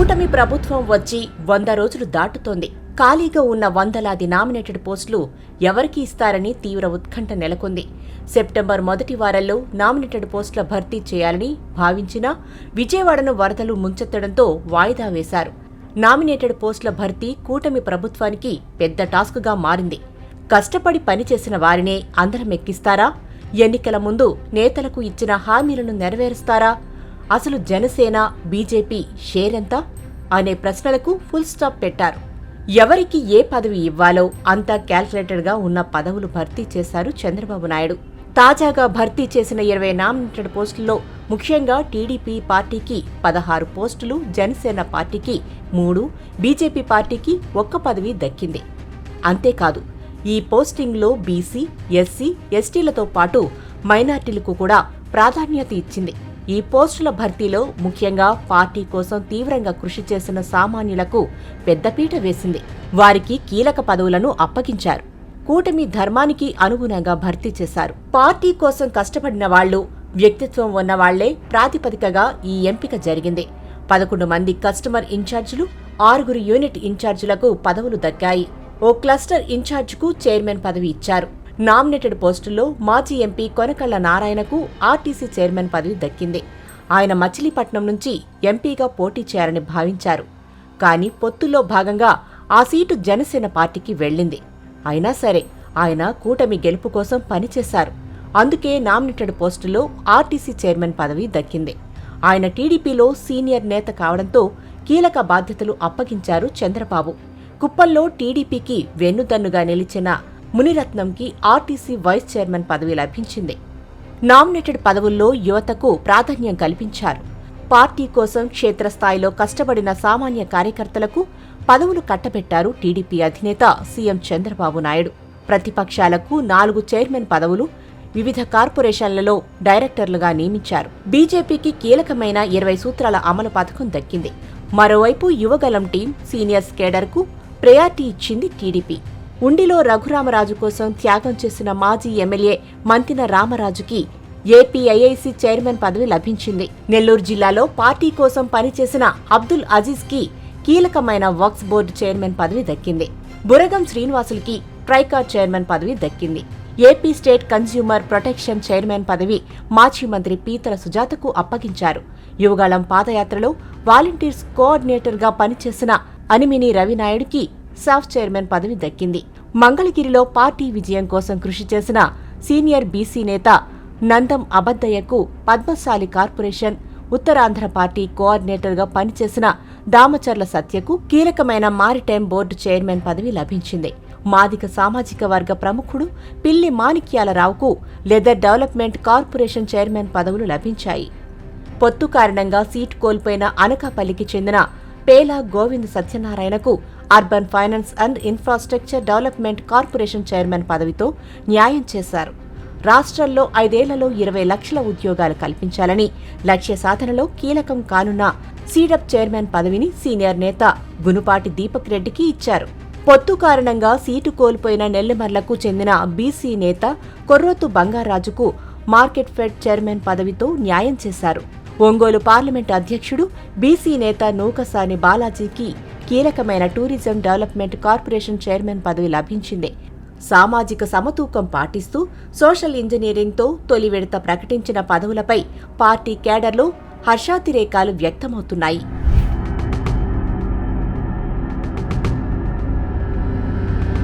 కూటమి ప్రభుత్వం వచ్చి వంద రోజులు దాటుతోంది. ఖాళీగా ఉన్న వందలాది నామినేటెడ్ పోస్టులు ఎవరికి ఇస్తారని తీవ్ర ఉత్కంఠ నెలకొంది. సెప్టెంబర్ మొదటి వారంలో నామినేటెడ్ పోస్టుల భర్తీ చేయాలని భావించినా విజయవాడను వరదలు ముంచెత్తడంతో వాయిదా వేశారు. నామినేటెడ్ పోస్టుల భర్తీ కూటమి ప్రభుత్వానికి పెద్ద టాస్క్గా మారింది. కష్టపడి పనిచేసిన వారినే అందరం ఎక్కిస్తారా? ఎన్నికల ముందు నేతలకు ఇచ్చిన హామీలను నెరవేరుస్తారా? అసలు జనసేన బీజేపీ షేర్ ఎంత అనే ప్రశ్నలకు ఫుల్ స్టాప్ పెట్టారు. ఎవరికి ఏ పదవి ఇవ్వాలో అంతా క్యాల్కులేటెడ్గా ఉన్న పదవులు భర్తీ చేశారు చంద్రబాబు నాయుడు. తాజాగా భర్తీ చేసిన ఇరవై నామినేటెడ్ పోస్టుల్లో ముఖ్యంగా టీడీపీ పార్టీకి పదహారు పోస్టులు జనసేన పార్టీకి మూడు బీజేపీ పార్టీకి ఒక్క పదవి దక్కింది. అంతేకాదు ఈ పోస్టింగ్లో బీసీ ఎస్సీ ఎస్టీలతో పాటు మైనార్టీలకు కూడా ప్రాధాన్యత ఇచ్చింది. ఈ పోస్టుల భర్తీలో ముఖ్యంగా పార్టీ కోసం తీవ్రంగా కృషి చేసిన సామాన్యులకు పెద్దపీట వేసింది. వారికి కీలక పదవులను అప్పగించారు. కూటమి ధర్మానికి అనుగుణంగా భర్తీ చేశారు. పార్టీ కోసం కష్టపడిన వాళ్ళు వ్యక్తిత్వం ఉన్నవాళ్ళే ప్రాతిపదికగా ఈ ఎంపిక జరిగింది. పదకొండు మంది కస్టమర్ ఇన్ఛార్జీలు ఆరుగురు యూనిట్ ఇన్ఛార్జీలకు పదవులు దక్కాయి. ఓ క్లస్టర్ ఇన్ఛార్జ్కు చైర్మన్ పదవి ఇచ్చారు. నామినేటెడ్ పోస్టుల్లో మాజీ ఎంపీ కొనకళ్ళ నారాయణకు ఆర్టీసీ చైర్మన్ పదవి దక్కింది. ఆయన మచిలీపట్నం నుంచి ఎంపీగా పోటీ చేయాలని భావించారు. కానీ పొత్తుల్లో భాగంగా ఆ సీటు జనసేన పార్టీకి వెళ్ళింది. అయినా సరే ఆయన కూటమి గెలుపు కోసం పనిచేశారు. అందుకే నామినేటెడ్ పోస్టులో ఆర్టీసీ చైర్మన్ పదవి దక్కింది. ఆయన టీడీపీలో సీనియర్ నేత కావడంతో కీలక బాధ్యతలు అప్పగించారు చంద్రబాబు. కుప్పంలో టీడీపీకి వెన్నుదన్నుగా నిలిచిన మునిరత్నంకి ఆర్టీసీ వైస్ చైర్మన్ పదవి లభించింది. నామినేటెడ్ పదవుల్లో యువతకు ప్రాధాన్యం కల్పించారు. పార్టీ కోసం క్షేత్రస్థాయిలో కష్టపడిన సామాన్య కార్యకర్తలకు పదవులు కట్టబెట్టారు టీడీపీ అధినేత సీఎం చంద్రబాబు నాయుడు. ప్రతిపక్షాలకు నాలుగు చైర్మన్ పదవులు వివిధ కార్పొరేషన్లలో డైరెక్టర్లుగా నియమించారు. బీజేపీకి కీలకమైన ఇరవై సూత్రాల అమలు పథకం దక్కింది. మరోవైపు యువగలం టీం సీనియర్స్ కేడర్కు ప్రయారిటీ ఇచ్చింది టీడీపీ. ఉండిలో రఘురామరాజు కోసం త్యాగం చేసిన మాజీ ఎమ్మెల్యే మంతిన రామరాజుకి ఏపీఐఐసి చైర్మన్ పదవి లభించింది. నెల్లూరు జిల్లాలో పార్టీ కోసం పనిచేసిన అబ్దుల్ అజీజ్కి కీలకమైన వక్స్ బోర్డు చైర్మన్ పదవి దక్కింది. బురగం శ్రీనివాసులకి ట్రైకార్ చైర్మన్ పదవి దక్కింది. AP state consumer protection chairman పదవి మాజీ మంత్రి పీతల సుజాతకు అప్పగించారు. యువగాళం పాదయాత్రలో వాలంటీర్స్ కోఆర్డినేటర్గా పనిచేసిన అనిమిని రవినాయుడికి సాఫ్ చైర్మన్ పదవి దక్కింది. మంగళగిరిలో పార్టీ విజయం కోసం కృషి చేసిన సీనియర్ బీసీ నేత నందం అబద్దయ్యకు పద్మశాలి కార్పొరేషన్ ఉత్తరాంధ్ర పార్టీ కోఆర్డినేటర్గా పనిచేసిన దామచర్ల సత్యకు కీలకమైన మారిటైమ్ బోర్డు చైర్మన్ పదవి లభించింది. మాదిక సామాజిక వర్గ ప్రముఖుడు పిల్లి మాణిక్యాలరావుకు లెదర్ డెవలప్మెంట్ కార్పొరేషన్ చైర్మన్ పదవులు లభించాయి. పొత్తు కారణంగా సీటు కోల్పోయిన అనకాపల్లికి చెందిన పేలా Govind సత్యనారాయణకు urban finance and infrastructure development corporation chairman పదవితో న్యాయం చేశారు. రాష్ట్రంలో ఐదేళ్ళలో ఇరవై లక్షల ఉద్యోగాలు కల్పించాలని లక్ష్య సాధనలో కీలకం కానున్న సీడప్ చైర్మన్ పదవిని సీనియర్ నేత గునుపాటి దీపక్ రెడ్డికి ఇచ్చారు. పొత్తు కారణంగా సీటు కోల్పోయిన నెల్లిమర్లకు చెందిన బీసీ నేత కొర్రోతు బంగారాజుకు మార్కెట్ ఫెడ్ చైర్మన్ పదవితో న్యాయం చేశారు. ఒంగోలు పార్లమెంట్ అధ్యక్షుడు బీసీ నేత నూకసాని బాలాజీకి కీలకమైన టూరిజం డెవలప్మెంట్ కార్పొరేషన్ చైర్మన్ పదవి లభించింది. సామాజిక సమతూకం పాటిస్తూ సోషల్ ఇంజనీరింగ్తో తొలి విడత ప్రకటించిన పదవులపై పార్టీ కేడర్లో హర్షాతిరేకాలు వ్యక్తమవుతున్నాయి.